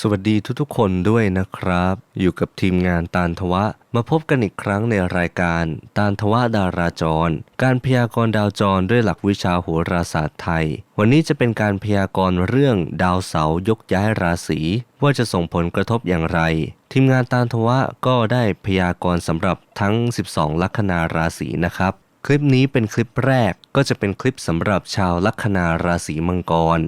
สวัสดีทุกๆคนด้วยนะครับ อยู่กับทีมงานตาลทวะ มาพบกันอีกครั้งในรายการตาลทวะดาราจร การพยากรณ์ดาวจรด้วยหลักวิชาโหราศาสตร์ไทย วันนี้จะเป็นการพยากรณ์เรื่องดาวเสาร์ยกย้ายราศีว่าจะส่งผลกระทบอย่างไร ทีมงานตาลทวะก็ได้พยากรณ์สำหรับทั้ง 12 ลัคนาราศีนะครับคลิปนี้เป็นคลิปแรกก็จะเป็นคลิปสำหรับชาวลัคนาราศีมังกร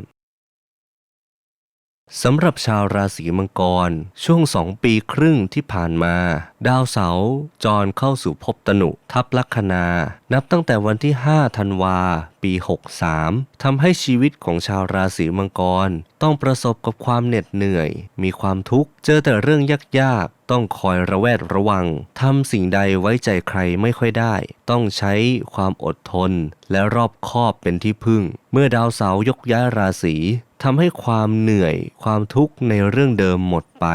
สำหรับชาวราศีมังกร ช่วงสองปีครึ่งที่ผ่านมา ดาวเสาร์จรเข้าสู่ภพตนุ ทับลัคนา นับตั้งแต่วันที่ 5 ธันวา ปี 63 ทำให้ชีวิตของชาวราศีมังกร ต้องประสบกับความเหน็ดเหนื่อย มีความทุกข์ เจอแต่เรื่องยากๆ ต้องคอยระแวดระวัง ทำสิ่งใดไว้ใจใครไม่ค่อยได้ ต้องใช้ความอดทน และรอบคอบเป็นที่พึ่ง เมื่อดาวเสาร์ยกย้ายราศี ทำให้ความเหนื่อยความทุกข์ในเรื่องเดิมหมดไป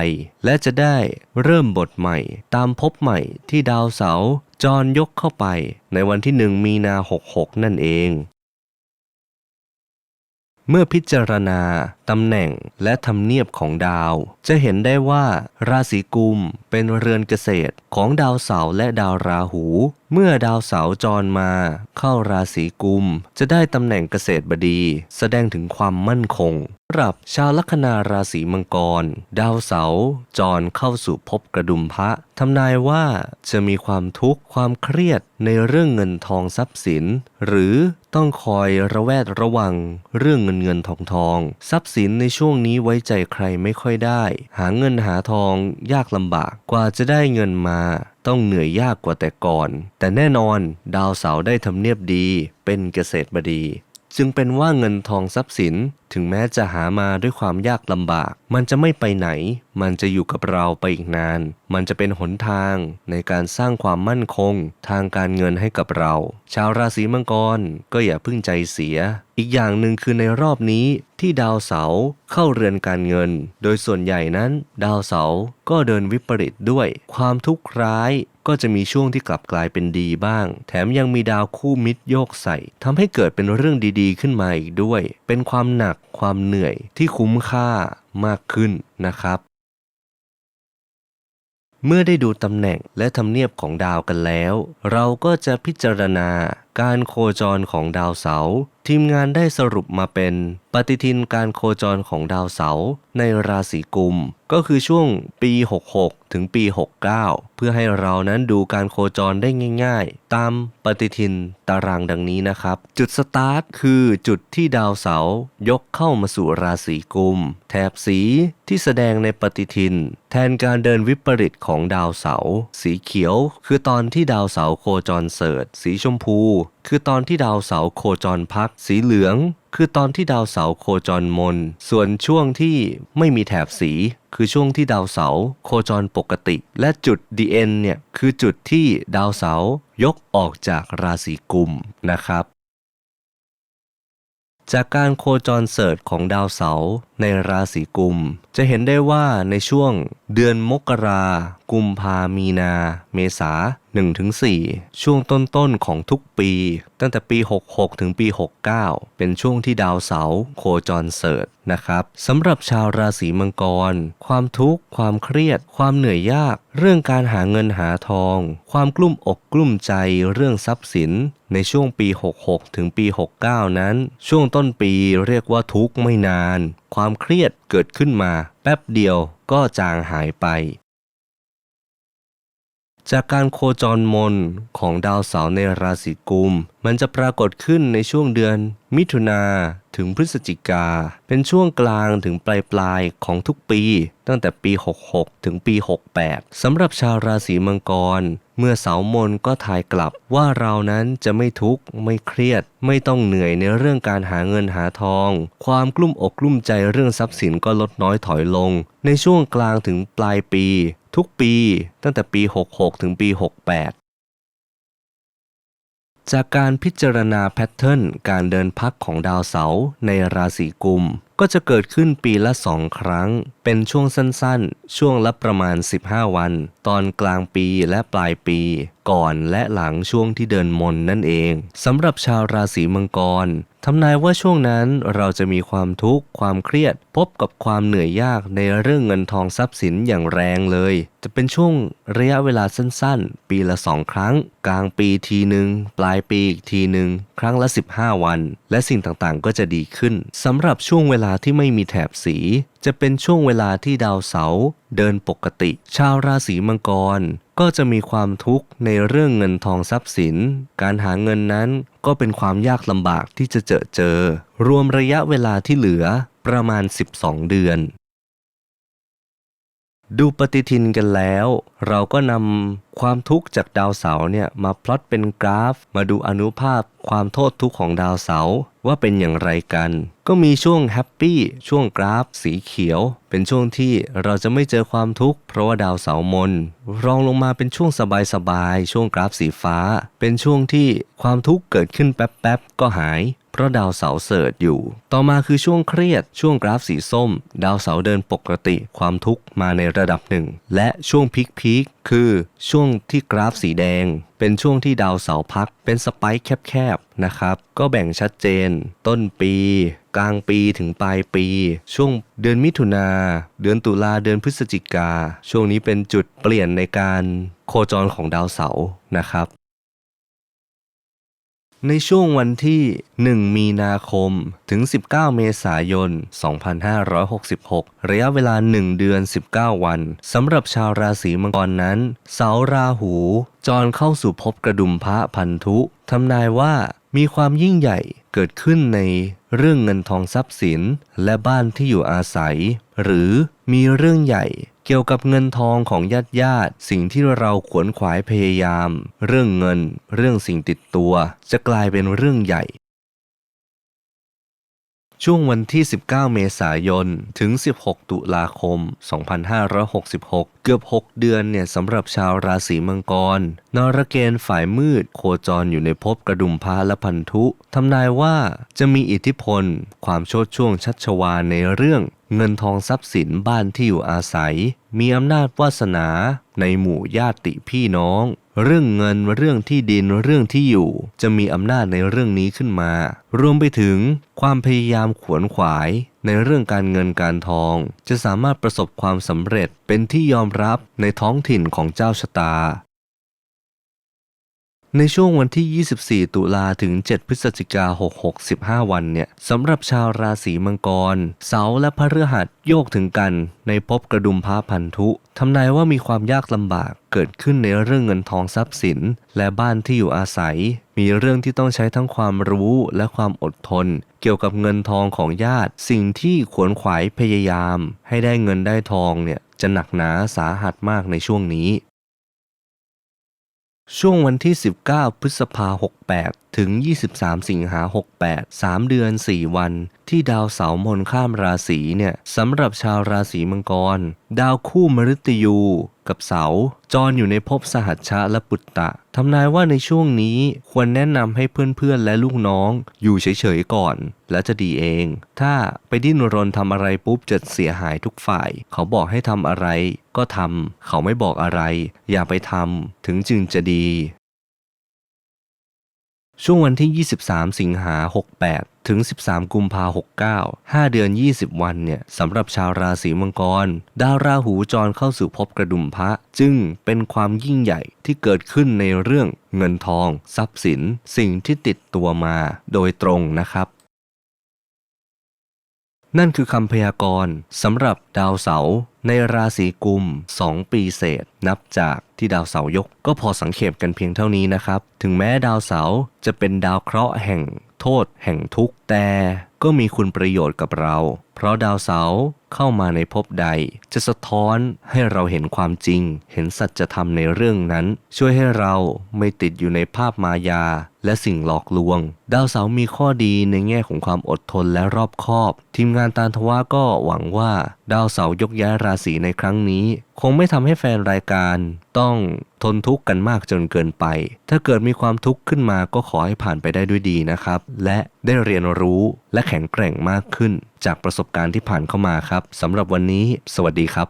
และจะได้เริ่มบทใหม่ ตามพบใหม่ที่ดาวเสาร์จรยกเข้าไป ในวันที่หนึ่งมีนา 66 นั่นเอง เมื่อพิจารณาตำแหน่งและทำเนียบของดาว จะเห็นได้ว่า ราศีกุมเป็นเรือนเกษตรของดาวเสาร์และดาวราหู เมื่อดาวเสาร์จรมา เข้าราศีกุม จะได้ตำแหน่งเกษตรบดี แสดงถึงความมั่นคงสำหรับชาวลัคนาราศีมังกร ดาวเสาร์จรเข้าสู่ภพกระดุมพระทำนายว่าจะมีความทุกข์ความเครียดในเรื่องเงินทองทรัพย์สิน หรือ ต้องคอยระแวดระวังเรื่องเงินเงินทองทองทรัพย์สินในช่วงนี้ไว้ใจใครไม่ค่อยได้ หาเงินหาทองยากลำบากกว่าจะได้เงินมา ต้องเหนื่อยยากกว่าแต่ก่อน แต่แน่นอนดาวเสาได้ทำเนียบดีเป็นเกษตรบดี จึงเป็นว่าเงินทองทรัพย์สินถึงแม้จะหามาด้วยความยากลำบาก มันจะไม่ไปไหน มันจะอยู่กับเราไปอีกนาน มันจะเป็นหนทางในการสร้างความมั่นคง ทางการเงินให้กับเรา ชาวราศีมังกรก็อย่าพิ่งใจเสีย อีกอย่างหนึ่งคือในรอบนี้ที่ดาวเสาร์เข้าเรือนการเงิน โดยส่วนใหญ่นั้น ดาวเสาร์ก็เดินวิปริตด้วย ความทุกข์ร้าย ก็จะมีช่วงที่กลับกลายเป็นดีบ้าง แถมยังมีดาวคู่มิตรโยกใส่ทำให้เกิดเป็นเรื่องดีๆ ขึ้นมาอีกด้วย เป็นความหนักความเหนื่อยที่คุ้มค่ามากขึ้นนะครับ เมื่อได้ดูตำแหน่งและทำเนียบของดาวกันแล้ว เราก็จะพิจารณาการโคจรของดาวเสาร์ทีมงานได้สรุปมาเป็นปฏิทินการโคจรของดาวเสาร์ในราศีกุม ก็คือช่วงปี 66 ถึงปี 69 เพื่อให้เรานั้นดูการโคจรได้ง่ายๆ ตามปฏิทินตารางดังนี้นะครับ จุดสตาร์ทคือจุดที่ดาวเสาร์ยกเข้ามาสู่ราศีกุม แถบสีที่แสดงในปฏิทิน แทนการเดินวิปริตของดาวเสาร์สีเขียว คือตอนที่ดาวเสาร์โคจรเสดสีชมพูคือตอนที่ดาวเสาร์โคจรพัก สีเหลือง คือตอนที่ดาวเสาร์โคจรมน ส่วนช่วงที่ไม่มีแถบสี คือช่วงที่ดาวเสาร์โคจรปกติ และจุด DN เนี่ยคือจุดที่ดาวเสายกออกจากราศีกุมนะครับจากการโคจรเสิร์ชของดาวเสาร์ในราศีกุม จะเห็นได้ว่าในช่วงเดือนมกรา กุมภามีนา เมษา1-4 ช่วงต้นๆของทุกปี ตั้งแต่ปี 66 ถึงปี 69 เป็นช่วงที่ดาวเสาร์โคจรเสิร์ชนะครับสำหรับชาวราศีมังกร ความทุกข์ ความเครียด ความเหนื่อยยาก เรื่องการหาเงินหาทอง ความกลุ้มอกกลุ้มใจเรื่องทรัพย์สิน ในช่วงปี 66 ถึงปี 69 นั้น ช่วงต้นปีเรียกว่าทุกข์ไม่นาน ความเครียดเกิดขึ้นมา แป๊บเดียวก็จางหายไป จากการโคจรมนของดาวเสาร์ในราศีกุม มันจะปรากฏขึ้นในช่วงเดือนมิถุนา ถึงพฤศจิกา เป็นช่วงกลางถึงปลายปลายของทุกปี ตั้งแต่ปี 66 ถึงปี 68 สำหรับชาวราศีมังกร เมื่อเสามนก็ทายกลับว่าเรานั้นจะไม่ทุกข์ ไม่เครียด ไม่ต้องเหนื่อยในเรื่องการหาเงินหาทอง ความกลุ้มอกกลุ้มใจเรื่องทรัพย์สินก็ลดน้อยถอยลง ในช่วงกลางถึงปลายปี ทุกปี ตั้งแต่ปี 66 ถึงปี 68 จากการพิจารณาแพทเทิร์นการเดินพักของดาวเสาร์ในราศีกุม ก็จะเกิดขึ้นปีละสองครั้ง เป็นช่วงสั้นๆ ช่วงละประมาณ 15 วัน ตอนกลางปีและปลายปี ก่อนและหลังช่วงที่เดินมนนั่นเองสำหรับชาวราศีมังกรทำนายว่าช่วงนั้นเราจะมีความทุกข์ความเครียด พบกับความเหนื่อยยากในเรื่องเงินทองทรัพย์สินอย่างแรงเลย จะเป็นช่วงระยะเวลาสั้นๆ ปีละสองครั้ง กลางปีทีหนึ่งปลายปีอีกทีหนึ่งครั้งละ 15 วัน และสิ่งต่างๆ ก็จะดีขึ้นสำหรับช่วงเวลาที่ไม่มีแถบสี จะเป็นช่วงเวลาที่ดาวเสาร์เดินปกติ ชาวราศีมังกร ก็จะมีความทุกข์ในเรื่องเงินทองทรัพย์สิน การหาเงินนั้นก็เป็นความยากลำบากที่จะเจอเจอ รวมระยะเวลาที่เหลือประมาณ 12 เดือน ดูปฏิทินกันแล้ว เราก็นำความทุกข์จากดาวเสาร์เนี่ยมาพลอตเป็นกราฟ มาดูอนุภาพความโทษทุกข์ของดาวเสาร์ว่าเป็นอย่างไรกัน ก็มีช่วงแฮปปี้ช่วงกราฟสีเขียว เป็นช่วงที่เราจะไม่เจอความทุกข์เพราะว่าดาวเสาร์มน รองลงมาเป็นช่วงสบายๆช่วงกราฟสีฟ้า เป็นช่วงที่ความทุกข์เกิดขึ้นแป๊บๆก็หาย เพราะดาวเสาร์เสิร์ชอยู่ ต่อมาคือช่วงเครียด ช่วงกราฟสีส้ม ดาวเสาร์เดินปกติ ความทุกข์มาในระดับหนึ่ง และช่วงพีคพีคคือช่วงที่กราฟสีแดง เป็นช่วงที่ดาวเสาร์พัก เป็นสไปค์แคบๆนะครับ ก็แบ่งชัดเจน ต้นปี กลางปีถึงปลายปี ช่วงเดือนมิถุนาเดือนตุลาเดือนพฤศจิกา ช่วงนี้เป็นจุดเปลี่ยนในการโคจรของดาวเสาร์นะครับ ในช่วงวันที่ 1 มีนาคม ถึง 19 เมษายน 2566 ระยะเวลา 1 เดือน 19 วัน สำหรับชาวราศีมังกรนั้น เสาราหู จรเข้าสู่ภพกระดุมพระพันธุทำนายว่ามีความยิ่งใหญ่เกิดขึ้นในเรื่องเงินทองทรัพย์สิน และบ้านที่อยู่อาศัย หรือมีเรื่องใหญ่ เกี่ยวกับเงินทองของญาติญาติสิ่งที่เราขวนขวายพยายาม เรื่องเงิน เรื่องสิ่งติดตัว จะกลายเป็นเรื่องใหญ่ ช่วงวันที่ 19 เมษายน ถึง 16 ตุลาคม 2566 เกือบ 6 เดือนเนี่ยสำหรับชาวราศีมังกร นรเกณฑ์ฝ่ายมืด โคจรอยู่ในภพกระดุมพาและพันธุทำนายว่าจะมีอิทธิพล ความโชดช่วงชัชวาในเรื่องเงินทองทรัพย์สินบ้านที่อยู่อาศัย มีอำนาจวาสนาในหมู่ญาติพี่น้อง เรื่องเงินเรื่องที่ดินเรื่องที่อยู่ จะมีอำนาจในเรื่องนี้ขึ้นมา รวมไปถึงความพยายามขวนขวาย ในเรื่องการเงินการทอง จะสามารถประสบความสำเร็จเป็นที่ยอมรับในท้องถิ่นของเจ้าชะตา ในช่วงวันที่ 24 ตุลาถึง 7 พฤศจิกา 66 15 วันเนี่ยสำหรับชาวราศีมังกร เสาและพฤหัสโยกถึงกัน ในภพกระดุมพระพันธุทำนายว่ามีความยากลำบากเกิดขึ้นในเรื่องเงินทองทรัพย์สิน และบ้านที่อยู่อาศัย มีเรื่องที่ต้องใช้ทั้งความรู้และความอดทน เกี่ยวกับเงินทองของญาติ สิ่งที่ขวนขวายพยายาม ให้ได้เงินได้ทองเนี่ยจะหนักหนาสาหัสมากในช่วงนี้ ช่วงวันที่ 19 พฤษภา 68 ถึง 23 สิงหา 68 3 เดือน 4 วัน ที่ดาวเสาร์มนข้ามราศีเนี่ยสำหรับชาวราศีมังกร ดาวคู่มฤตยูกับเสาร์จรอยู่ในภพสหัชชะและปุตตะทำนายว่าในช่วงนี้ควรแนะนำให้เพื่อนๆและลูกน้อง อยู่เฉยๆก่อน และจะดีเอง ถ้าไปดิ้นรนทำอะไรปุ๊บจะเสียหายทุกฝ่าย เขาบอกให้ทำอะไร ก็ทำเขาไม่บอกอะไร อย่าไปทำถึงจึงจะดี ช่วงวันที่ 23 สิงหา 68 ถึง 13 กุมภา69 5 เดือน 20 วันเนี่ยสำหรับชาวราศีมังกร ดาวราหูจรเข้าสู่ภพกระดุมพระ จึงเป็นความยิ่งใหญ่ที่เกิดขึ้นในเรื่องเงินทอง ทรัพย์สิน สิ่งที่ติดตัวมาโดยตรงนะครับนั่นคือคำพยากรณ์สำหรับดาวเสาร์ ในราศีกุม 2 ปีเศษ นับจากที่ดาวเสาร์ยก ก็พอสังเขปกันเพียงเท่านี้นะครับ ถึงแม้ดาวเสาร์จะเป็นดาวเคราะห์แห่งโทษแห่งทุกข์แต่ ก็มีคุณประโยชน์กับเรา เพราะดาวเสาร์เข้ามาในภพใด จะสะท้อนให้เราเห็นความจริง เห็นสัจธรรมในเรื่องนั้น ช่วยให้เราไม่ติดอยู่ในภาพมายา และสิ่งหลอกลวง ดาวเสาร์มีข้อดีในแง่ของความอดทนและรอบคอบ ทีมงานตานทว่าก็หวังว่า ดาวเสาร์ยกย้ายราศีในครั้งนี้ คงไม่ทำให้แฟนรายการต้องทนทุกข์กันมากจนเกินไป ถ้าเกิดมีความทุกข์ขึ้นมาก็ขอให้ผ่านไปได้ด้วยดีนะครับ และได้เรียนรู้และแข็งแกร่งมากขึ้น จากประสบการณ์ที่ผ่านเข้ามาครับสำหรับวันนี้ สวัสดีครับ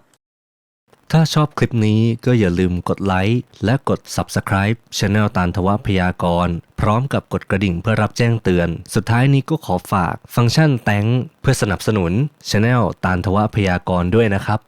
ถ้าชอบคลิปนี้ก็อย่าลืมกดไลค์และกด Subscribe Channel ตานทวพยากร พร้อมกับกดกระดิ่งเพื่อรับแจ้งเตือน สุดท้ายนี้ก็ขอฝากฟังก์ชัน Thank เพื่อสนับสนุน Channel ตานทวพยากรด้วยนะครับ